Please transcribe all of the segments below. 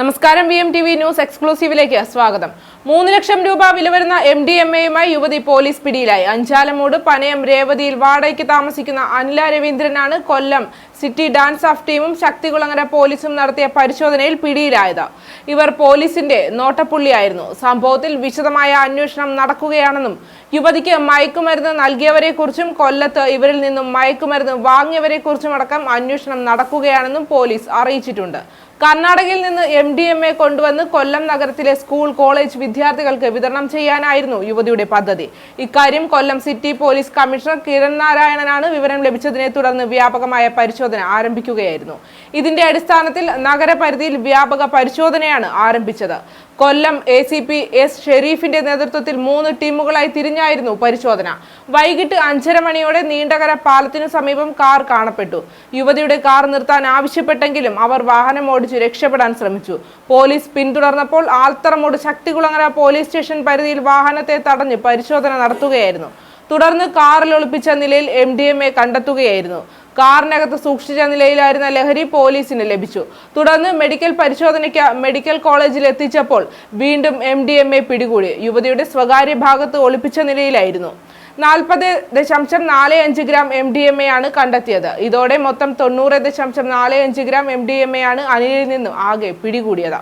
നമസ്കാരം V M T V news എക്സ്ക്ലൂസീവിലേക്ക് സ്വാഗതം. മൂന്ന് ലക്ഷം രൂപ വില വരുന്ന എം ഡി എം എയുമായി യുവതി പോലീസ് പിടിയിലായി. അഞ്ചാലമൂട് പനയം രേവതിയിൽ വാടകയ്ക്ക് താമസിക്കുന്ന അനില രവീന്ദ്രനാണ് കൊല്ലം സിറ്റി ഡാൻസ് ഓഫ് ടീമും ശക്തികുളങ്ങര പോലീസും നടത്തിയ പരിശോധനയിൽ പിടിയിലായത്. ഇവർ പോലീസിന്റെ നോട്ടപ്പുള്ളിയായിരുന്നു. സംഭവത്തിൽ വിശദമായ അന്വേഷണം നടക്കുകയാണെന്നും യുവതിക്ക് മയക്കുമരുന്ന് നൽകിയവരെക്കുറിച്ചും കൊല്ലത്ത് ഇവരിൽ നിന്നും മയക്കുമരുന്ന് വാങ്ങിയവരെക്കുറിച്ചും അടക്കം അന്വേഷണം നടക്കുകയാണെന്നും പോലീസ് അറിയിച്ചിട്ടുണ്ട്. കർണാടകയിൽ നിന്ന് എം കൊണ്ടുവന്ന് കൊല്ലം നഗരത്തിലെ സ്കൂൾ കോളേജ് വിദ്യാർത്ഥികൾക്ക് വിതരണം ചെയ്യാനായിരുന്നു യുവതിയുടെ പദ്ധതി. ഇക്കാര്യം Kollam city police commissioner Kiran നാരായണനാണ് വിവരം ലഭിച്ചതിനെ തുടർന്ന് വ്യാപകമായ പരിശോധന ആരംഭിക്കുകയായിരുന്നു. ഇതിന്റെ അടിസ്ഥാനത്തിൽ നഗരപരിധിയിൽ വ്യാപക പരിശോധനയാണ് ആരംഭിച്ചത്. Kollam A C P S ഷെരീഫിന്റെ നേതൃത്വത്തിൽ മൂന്ന് ടീമുകളായി തിരിഞ്ഞായിരുന്നു പരിശോധന. വൈകിട്ട് അഞ്ചര മണിയോടെ നീണ്ടകര പാലത്തിനു സമീപം കാർ കാണപ്പെട്ടു. യുവതിയുടെ കാർ നിർത്താൻ ആവശ്യപ്പെട്ടെങ്കിലും അവർ വാഹനം ഓടിച്ചു രക്ഷപ്പെടാൻ ശ്രമിച്ചു. പോലീസ് പിന്തുടർന്നപ്പോൾ ആൽത്തറമോട് ശക്തികുളങ്ങര പോലീസ് സ്റ്റേഷൻ പരിധിയിൽ വാഹനത്തെ തടഞ്ഞ് പരിശോധന നടത്തുകയായിരുന്നു. തുടർന്ന് കാറിൽ ഒളിപ്പിച്ച നിലയിൽ എം ഡി എം എ കണ്ടെത്തുകയായിരുന്നു. കാറിനകത്ത് സൂക്ഷിച്ച നിലയിലായിരുന്ന ലഹരി പോലീസിന് ലഭിച്ചു. തുടർന്ന് മെഡിക്കൽ പരിശോധനയ്ക്ക് മെഡിക്കൽ കോളേജിൽ എത്തിച്ചപ്പോൾ വീണ്ടും എ പിടികൂടി. യുവതിയുടെ സ്വകാര്യ ഭാഗത്ത് ഒളിപ്പിച്ച നിലയിലായിരുന്നു. നാൽപ്പത് ദശാംശം നാല് അഞ്ച് gram M D M A ആണ് കണ്ടെത്തിയത്. ഇതോടെ മൊത്തം തൊണ്ണൂറ് ദശാംശം നാല് അഞ്ച് gram M D M A ആണ് അനിലിൽ നിന്നും ആകെ പിടികൂടിയത്.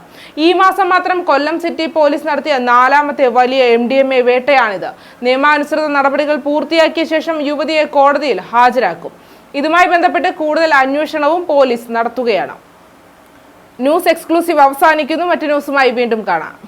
ഈ മാസം മാത്രം കൊല്ലം സിറ്റി പോലീസ് നടത്തിയ നാലാമത്തെ വലിയ എം ഡി എം എ വേട്ടയാണിത്. നിയമാനുസൃത നടപടികൾ പൂർത്തിയാക്കിയ ശേഷം യുവതിയെ കോടതിയിൽ ഹാജരാക്കും. ഇതുമായി ബന്ധപ്പെട്ട് കൂടുതൽ അന്വേഷണവും പോലീസ് നടത്തുകയാണ്. ന്യൂസ് എക്സ്ക്ലൂസീവ് അവസാനിക്കുന്നു. മറ്റു ന്യൂസുമായി വീണ്ടും കാണാം.